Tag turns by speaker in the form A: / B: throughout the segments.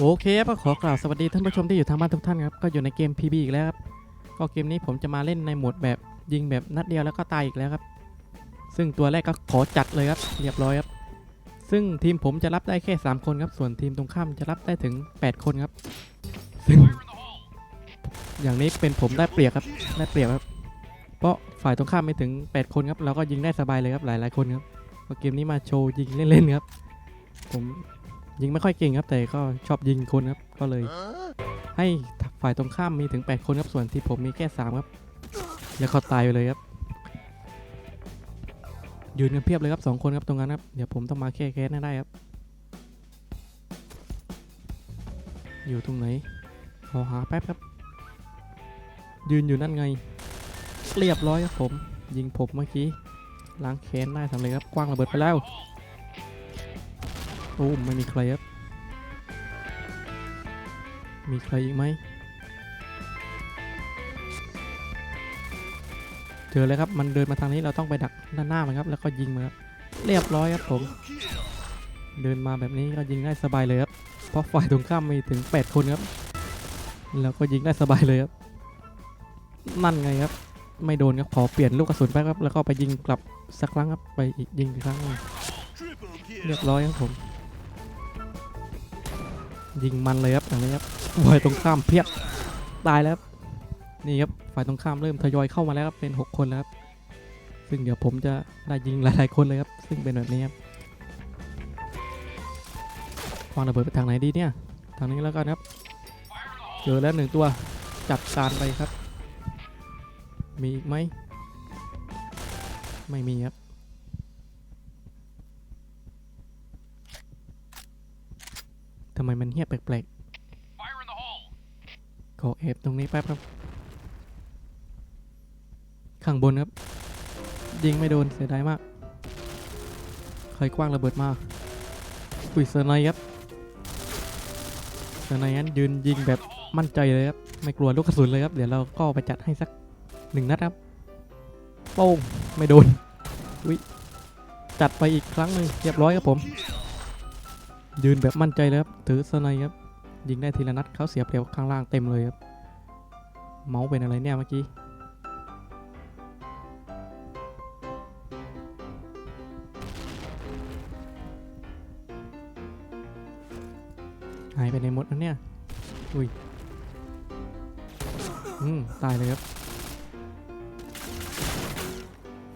A: โอเคครับก็ขอกล่าวสวัสดีท่านผู้ชมที่อยู่ทางบ้านทุกท่านครับก็อยู่ในเกม PB อีกแล้วครับก็เกมนี้ผมจะมาเล่นในโหมดแบบยิงแบบนัดเดียวแล้วก็ตายอีกแล้วครับ ซึ่งตัวแรกก็ขอจัดเลยครับเรียบร้อยครับ ซึ่งทีมผมจะรับได้แค่ 3 คนครับส่วนทีมตรงข้ามจะรับได้ถึง 8 คนครับ ซึ่ง อย่างนี้เป็นผมได้เปรียบครับได้เปรียบครับ เพราะฝ่ายตรงข้ามไม่ถึง 8 คนครับเราก็ยิงได้สบายเลยครับหลายๆคนครับก็เกมนี้มาโชว์ยิงเล่นๆครับผม ยิงไม่ค่อยเก่งครับ แต่ก็ชอบยิงคนครับ ก็เลย ให้ฝ่ายตรงข้ามมีถึง 8 คนครับ ส่วนที่ผมมีแค่ 3 ครับ แล้วเขาตายไปเลยครับ ยืนกันเพียบเลยครับ 2 คนครับตรงนั้นครับ เดี๋ยวผมต้องมาแก้แค้นให้ได้ครับ อยู่ตรงไหนขอหาแป๊บครับ ยืนอยู่นั่นไง เรียบร้อยครับผม ยิงผมเมื่อกี้ ล้างแค้นได้สำเร็จครับ กว้างระเบิดไปแล้ว โอ้ไม่มีใครครับ มีใครอีกไหม เจอแล้วครับ มันเดินมาทางนี้เราต้องไปดักด้านหน้ามันครับ แล้วก็ยิงมันครับ เรียบร้อยครับผม เดินมาแบบนี้ก็ยิงได้สบายเลยครับ เพราะฝ่ายตรงข้ามมีถึง 8 คนครับ แล้วก็ยิงได้สบายเลยครับ นั่นไงครับ ไม่โดนครับ ขอเปลี่ยนลูกกระสุนไปครับ แล้วก็ไปยิงกลับสักครั้งครับ ไปอีกยิงอีกครั้งหนึ่งเรียบร้อยครับผม ยิงมันเลยครับอย่างนี้ครับฝ่ายตรงข้ามเพียบตายแล้วครับนี่ครับฝ่ายตรงข้ามเริ่มทยอยเข้ามาแล้วครับเป็น 6 คนแล้วครับซึ่งเดี๋ยวผมจะได้ยิงหลายๆคนเลยครับ ซึ่งเป็นแบบนี้ครับวางระเบิดไปทางไหนดีเนี่ยทางนี้แล้วกันครับเจอแล้วหนึ่งตัวจัดการไปครับ มีอีกไหมไม่มีครับ ทำไมมันเงียแปลกๆขอแอบตรงนี้แป๊บครับ ข้างบนครับ ยิงไม่โดนเสียดายมาก ใครกว้างระเบิดมาอุ้ยเซอร์ไนครับเซอร์ไนนั้นยืนยิงแบบมั่นใจเลยครับ ไม่กลัวลูกกระสุนเลยครับ เดี๋ยวเราก็ไปจัดให้สักหนึ่งนัดครับโป้งไม่โดนอุ้ยจัดไปอีกครั้งหนึ่งเรียบร้อยครับผม ยืนแบบมั่นใจเลยครับ ถือสไนครับ ยิงได้ทีละนัดเขาเสียเปรียบข้างล่างเต็มเลยครับ เมาส์เป็นอะไรเนี่ยเมื่อกี้ หายไปในหมดแล้วเนี่ย อุ้ย อืม ตายเลยครับ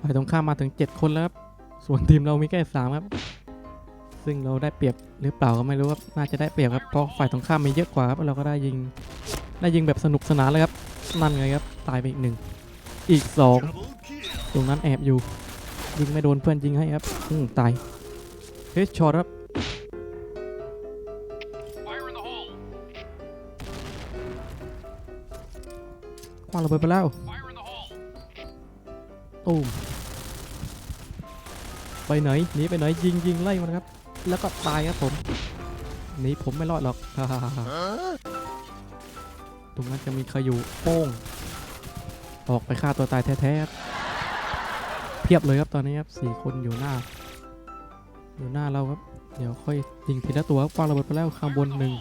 A: ฝ่ายตรงข้ามมาถึง 7 คนแล้วครับ ส่วนทีมเรามีแค่3ครับ ซึ่งเราได้เปรียบหรือเปล่าก็ไม่รู้ครับน่าจะได้เปรียบครับเพราะฝ่ายตรงข้ามมีเยอะกว่าครับเราก็ได้ยิงได้ยิงแบบสนุกสนานเลยครับนั่นไงครับตายไปอีกหนึ่งอีกสองตรงนั้นแอบอยู่ยิงไม่โดนเพื่อนยิงให้ครับอืมตายเฮดช็อตครับคว้างระเบิดไปแล้วตูมไปไหนหนีไปไหนยิงยิงไล่มันครับ แล้วก็ตายครับผมหนีผมไม่รอดหรอกตรงนั้นจะมีใครอยู่โป้ง ออกไปฆ่าตัวตายแท้ๆเพียบเลยครับตอนนี้ครับสี่คนอยู่หน้า อยู่หน้าเราครับ เดี๋ยวค่อยยิงทีละตัวครับกว้างระเบิดไปแล้วข้างบนหนึ่ง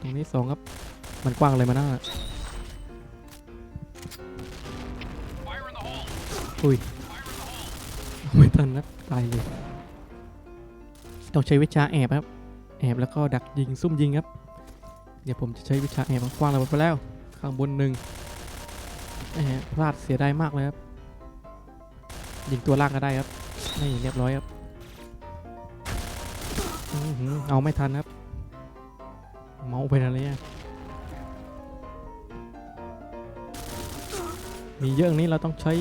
A: ตรงนี้สองครับ มันกว้างอะไรมาหน้าอุ้ยไม่ทันนะตายเลย ต้องใช้วิชาแอบครับ แอบแล้วก็ดักยิงซุ่มยิงครับ เดี๋ยวผมจะใช้วิชาแอบกว้างระเบิดไปแล้ว ข้างบนหนึ่งพลาดเสียดายมากเลยครับ ยิงตัวล่างก็ได้ครับนี่เรียบร้อยครับอเอาไม่ทันครับ เมาส์ไปอะไรเนี่ยมีเยอะนี้เราต้องใช้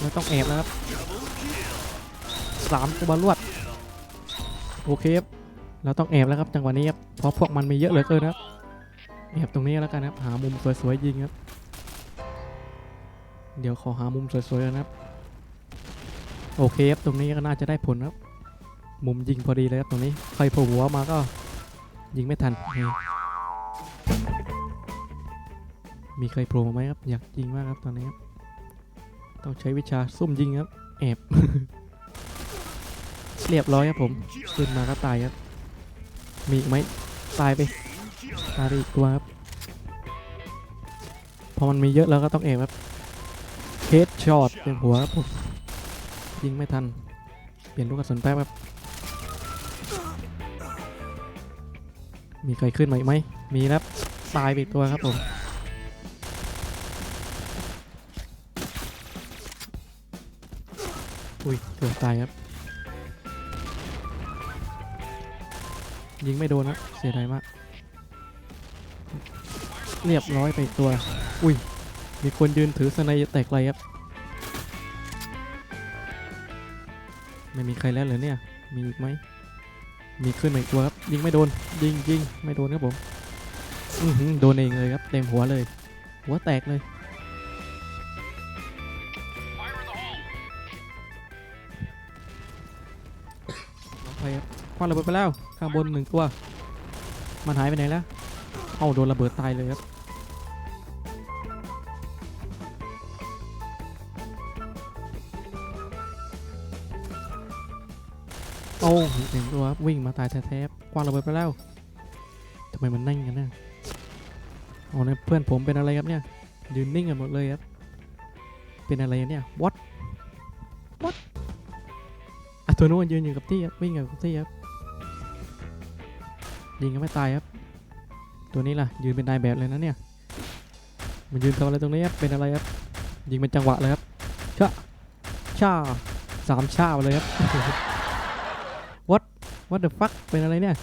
A: เราต้องแอบนะครับสามตัวรวด โอเคครับเราต้องแอบแล้วครับจังหวะนี้ครับเพราะพวกมันมีเยอะเหลือเกินครับแอบตรงนี้แล้วกันครับ หามุมสวยๆยิงครับ เดี๋ยวขอหามุมสวยๆกันครับ โอเคครับตรงนี้ก็น่าจะได้ผลครับ มุมยิงพอดีเลยครับตรงนี้ใครโผล่หัวมาก็ยิงไม่ทัน มีใครโผล่มาไหมครับ อยากยิงมากครับตอนนี้ครับ ต้องใช้วิชาซุ่มยิงครับ แอบ เรียบร้อยครับผมขึ้นมาก็ตายครับมีอีกไหมตายไปตายไปอีกตัวครับพอมันมีเยอะแล้วก็ต้องเอฟครับเคสช็อตเป็นหัวครับผมยิงไม่ทัน เปลี่ยนลูกกระสุนแป๊บครับ มีใครขึ้นมาอีกไหมมีครับตายไปอีกตัวครับผมอุ้ยเกือบตายครับ ยิงไม่โดนนะเสียดายมาก เรียบร้อยไปตัว อุ้ย มีคนยืนถือสไนเปอร์แตกไรครับ ไม่มีใครแล้วเหรอเนี่ย มีอีกไหม มีขึ้นมาอีกตัวครับ ยิงไม่โดน ยิงยิงไม่โดนครับผม อือหือโดนเองเลยครับ เต็มหัวเลย หัวแตกเลย น้องไปครับ คว้าระเบิดไปแล้ว ข้างบนหนึ่งตัว มันหายไปไหนแล้ว เอ้าโดนระเบิดตายเลยครับ โอ้อีกหนึ่งตัววิ่งมาตายแท้ๆคว้าระเบิดไปแล้วทำไมมันนิ่งกันนะเอาเนี่ยเพื่อนผมเป็นอะไรครับเนี่ยยืนนิ่งกันหมดเลยครับ เป็นอะไรเนี่ย what what อะตัวนู้นยืนอยู่กับที่ครับวิ่งอยู่กับที่ครับ ยิงก็ไม่ตายครับ ตัวนี้ล่ะ ยืนเป็นนายแบบเลยนะเนี่ย มันยืนทำอะไรตรงนี้ครับ เป็นอะไรครับ ยิงเป็นจังหวะเลยครับชาชาสามชาไปเลยครับ what what the fuck เป็นอะไรเนี่ย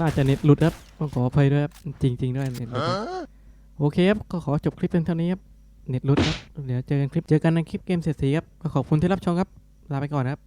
A: น่าจะเน็ตหลุดครับต้องขออภัยด้วยครับจริง ๆ ด้วยเน็ตหลุดครับโอเคครับ ก็ขอจบคลิปเพียงเท่านี้ครับ เน็ตหลุดครับ เดี๋ยวเจอกันคลิปเจอกันในคลิปเกมเสียสีครับ ก็ขอบคุณที่รับชมครับ ลาไปก่อนครับ